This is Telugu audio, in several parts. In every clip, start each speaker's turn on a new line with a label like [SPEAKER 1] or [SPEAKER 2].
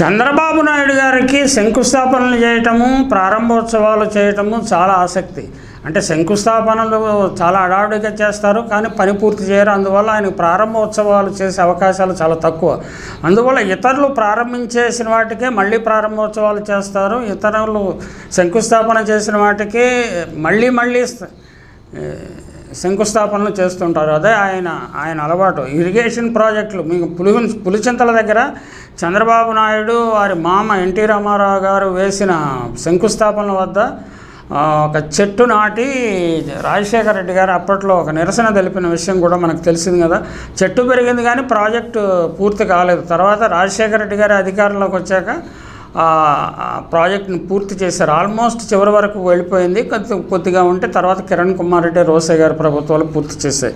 [SPEAKER 1] చంద్రబాబు నాయుడు గారికి శంకుస్థాపనలు చేయటము ప్రారంభోత్సవాలు చేయటము చాలా ఆసక్తి. అంటే శంకుస్థాపనలు చాలా అడావుడిగా చేస్తారు కానీ పని పూర్తి చేయరు. అందువల్ల ఆయన ప్రారంభోత్సవాలు చేసే అవకాశాలు చాలా తక్కువ. అందువల్ల ఇతరులు ప్రారంభించేసిన వాటికే మళ్ళీ ప్రారంభోత్సవాలు చేస్తారు. ఇతరులు శంకుస్థాపన చేసిన వాటికి మళ్ళీ మళ్ళీ శంకుస్థాపనలు చేస్తుంటారు. అదే ఆయన ఆయన అలవాటు. ఇరిగేషన్ ప్రాజెక్టులు. మీకు పులి పులిచింతల దగ్గర చంద్రబాబు నాయుడు వారి మామ ఎన్టీ రామారావు గారు వేసిన శంకుస్థాపనల వద్ద ఒక చెట్టు నాటి రాజశేఖర రెడ్డి గారు అప్పట్లో ఒక నిరసన తెలిపిన విషయం కూడా మనకు తెలిసింది కదా. చెట్టు పెరిగింది కానీ ప్రాజెక్టు పూర్తి కాలేదు. తర్వాత రాజశేఖర రెడ్డి గారి అధికారంలోకి వచ్చాక ప్రాజెక్ట్ని పూర్తి చేశారు. ఆల్మోస్ట్ చివరి వరకు వెళ్ళిపోయింది. కొద్ది కొద్దిగా ఉంటే తర్వాత కిరణ్ కుమార్ రెడ్డి రోసయ్య గారి ప్రభుత్వాలు పూర్తి చేశాయి.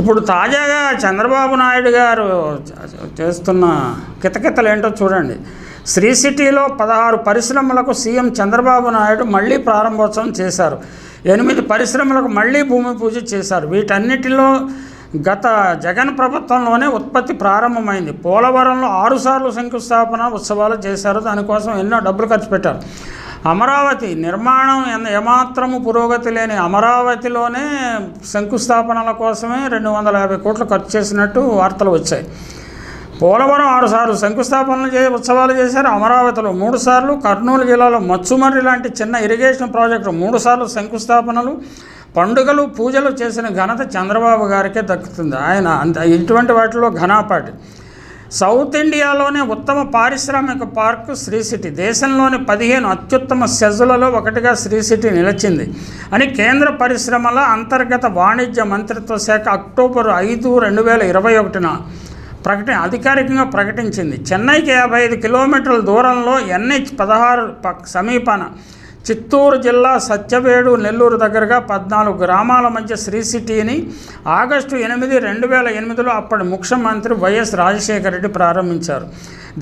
[SPEAKER 1] ఇప్పుడు తాజాగా చంద్రబాబు నాయుడు గారు చేస్తున్న కితకితలు ఏంటో చూడండి. శ్రీ సిటీలో పదహారు పరిశ్రమలకు సీఎం చంద్రబాబు నాయుడు మళ్ళీ ప్రారంభోత్సవం చేశారు. ఎనిమిది పరిశ్రమలకు మళ్ళీ భూమి పూజ చేశారు. వీటన్నిటిలో గత జగన్ ప్రభుత్వంలోనే ఉత్పత్తి ప్రారంభమైంది. పోలవరంలో ఆరుసార్లు శంకుస్థాపన ఉత్సవాలు చేశారు. దానికోసం ఎన్నో డబ్బులు ఖర్చు పెట్టారు. అమరావతి నిర్మాణం ఎంత ఏమాత్రము పురోగతి లేని అమరావతిలోనే శంకుస్థాపనల కోసమే రెండు వందల యాభై కోట్లు ఖర్చు చేసినట్టు వార్తలు వచ్చాయి. పోలవరం ఆరు సార్లు శంకుస్థాపనలు చే ఉత్సవాలు చేశారు. అమరావతిలో మూడు సార్లు కర్నూలు జిల్లాలో మచ్చుమర్రి లాంటి చిన్న ఇరిగేషన్ ప్రాజెక్టు మూడు సార్లు శంకుస్థాపనలు పండుగలు పూజలు చేసిన ఘనత చంద్రబాబు గారికే దక్కుతుంది. ఆయన అంత ఇటువంటి వాటిలో ఘనాపాటి. సౌత్ ఇండియాలోనే ఉత్తమ పారిశ్రామిక పార్కు శ్రీ సిటీ. దేశంలోని పదిహేను అత్యుత్తమ సెజ్లలో ఒకటిగా శ్రీ సిటీ నిలిచింది. అని కేంద్ర పరిశ్రమల అంతర్గత వాణిజ్య మంత్రిత్వ శాఖ అక్టోబర్ ఐదు రెండు వేల ఇరవై ఒకటిన ప్రకటన అధికారికంగా ప్రకటించింది. చెన్నైకి యాభై ఐదు కిలోమీటర్ల దూరంలో ఎన్హెచ్ పదహారు ప సమీపాన చిత్తూరు జిల్లా సత్యవేడు నెల్లూరు దగ్గరగా పద్నాలుగు గ్రామాల మధ్య శ్రీ సిటీని ఆగస్టు ఎనిమిది రెండు వేల ఎనిమిదిలో అప్పటి ముఖ్యమంత్రి వైఎస్ రాజశేఖర రెడ్డి ప్రారంభించారు.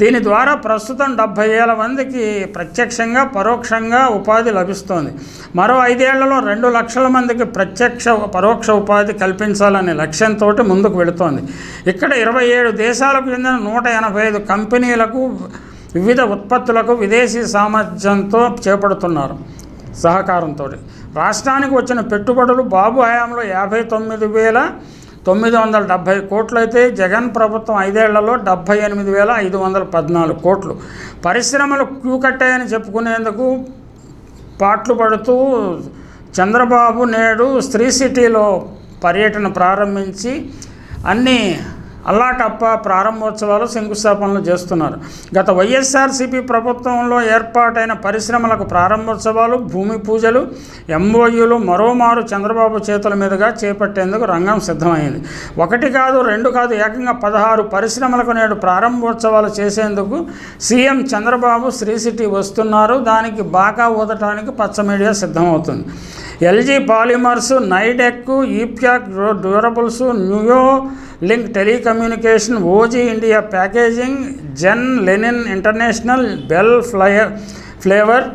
[SPEAKER 1] దీని ద్వారా ప్రస్తుతం డెబ్భై ఏళ్ళ మందికి ప్రత్యక్షంగా పరోక్షంగా ఉపాధి లభిస్తోంది. మరో ఐదేళ్ళలో రెండు లక్షల మందికి ప్రత్యక్ష పరోక్ష ఉపాధి కల్పించాలనే లక్ష్యంతో ముందుకు వెళుతోంది. ఇక్కడ ఇరవై ఏడు దేశాలకు చెందిన నూట ఎనభై ఐదు కంపెనీలకు వివిధ ఉత్పత్తులకు విదేశీ సామర్థ్యంతో చేపడుతున్నారు సహకారంతో. రాష్ట్రానికి వచ్చిన పెట్టుబడులు బాబు హయాంలో యాభై తొమ్మిది వేల తొమ్మిది వందల డెబ్భై కోట్లు అయితే జగన్ ప్రభుత్వం ఐదేళ్ళలో డెబ్భై ఎనిమిది వేల ఐదు వందల పద్నాలుగు కోట్లు. పరిశ్రమలు క్యూ కట్టాయని చెప్పుకునేందుకు పాట్లు పడుతూ చంద్రబాబు నేడు స్త్రీ సిటీలో పర్యటన ప్రారంభించి అన్ని అల్లాటప్ప ప్రారంభోత్సవాలు శంకుస్థాపనలు చేస్తున్నారు. గత వైఎస్ఆర్సీపీ ప్రభుత్వంలో ఏర్పాటైన పరిశ్రమలకు ప్రారంభోత్సవాలు భూమి పూజలు ఎంఓయూలు మరోమారు చంద్రబాబు చేతుల మీదుగా చేపట్టేందుకు రంగం సిద్ధమైంది. ఒకటి కాదు రెండు కాదు ఏకంగా పదహారు పరిశ్రమలకు నేడు ప్రారంభోత్సవాలు చేసేందుకు సీఎం చంద్రబాబు శ్రీ సిటీ వస్తున్నారు. దానికి బాగా ఊదటానికి పచ్చ మీడియా సిద్ధమవుతుంది. LG polymers Nidec Epack durables న్యూయో link telecommunication OG India packaging zen linen international bell flyer flavour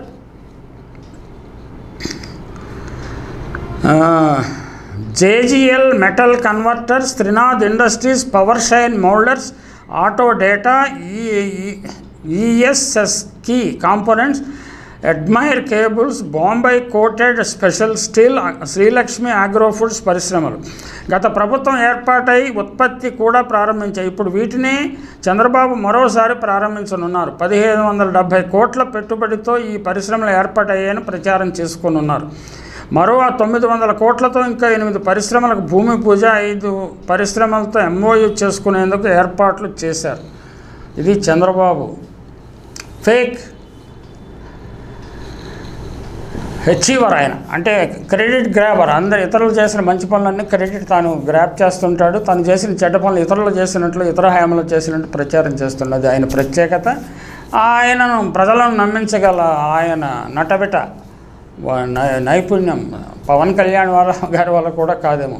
[SPEAKER 1] JGL metal converters Trinath industries power shine moulders auto data ఈఎస్ఎస్కి components admire cables Bombay coated special steel Srilakshmi agro foods పరిశ్రమలు. గత ప్రభుత్వం ఏర్పాటై ఉత్పత్తి కూడా ప్రారంభించాయి. ఇప్పుడు వీటిని చంద్రబాబు మరోసారి ప్రారంభించనున్నారు. పదిహేను వందల డెబ్భై కోట్ల పెట్టుబడితో ఈ పరిశ్రమలు ఏర్పాటయ్యాయని ప్రచారం చేసుకొనున్నారు. మరో ఆ తొమ్మిది వందల కోట్లతో ఇంకా ఎనిమిది పరిశ్రమలకు భూమి పూజ ఐదు పరిశ్రమలతో ఎంఓయూ చేసుకునేందుకు ఏర్పాట్లు చేశారు. ఇది చంద్రబాబు. ఫేక్ హెచీవర్ ఆయన. అంటే క్రెడిట్ గ్రాబర్ అందరు ఇతరులు చేసిన మంచి పనులన్నీ క్రెడిట్ తాను గ్రాప్ చేస్తుంటాడు. తను చేసిన చెడ్డ పనులు ఇతరులు చేసినట్లు ఇతర హయాంలో చేసినట్టు ప్రచారం చేస్తున్నది ఆయన ప్రత్యేకత. ఆయనను ప్రజలను నమ్మించగల ఆయన నటబిట నై- నైపుణ్యం పవన్ కళ్యాణ్ వాళ్ళ గారి వల్ల కూడా కాదేమో.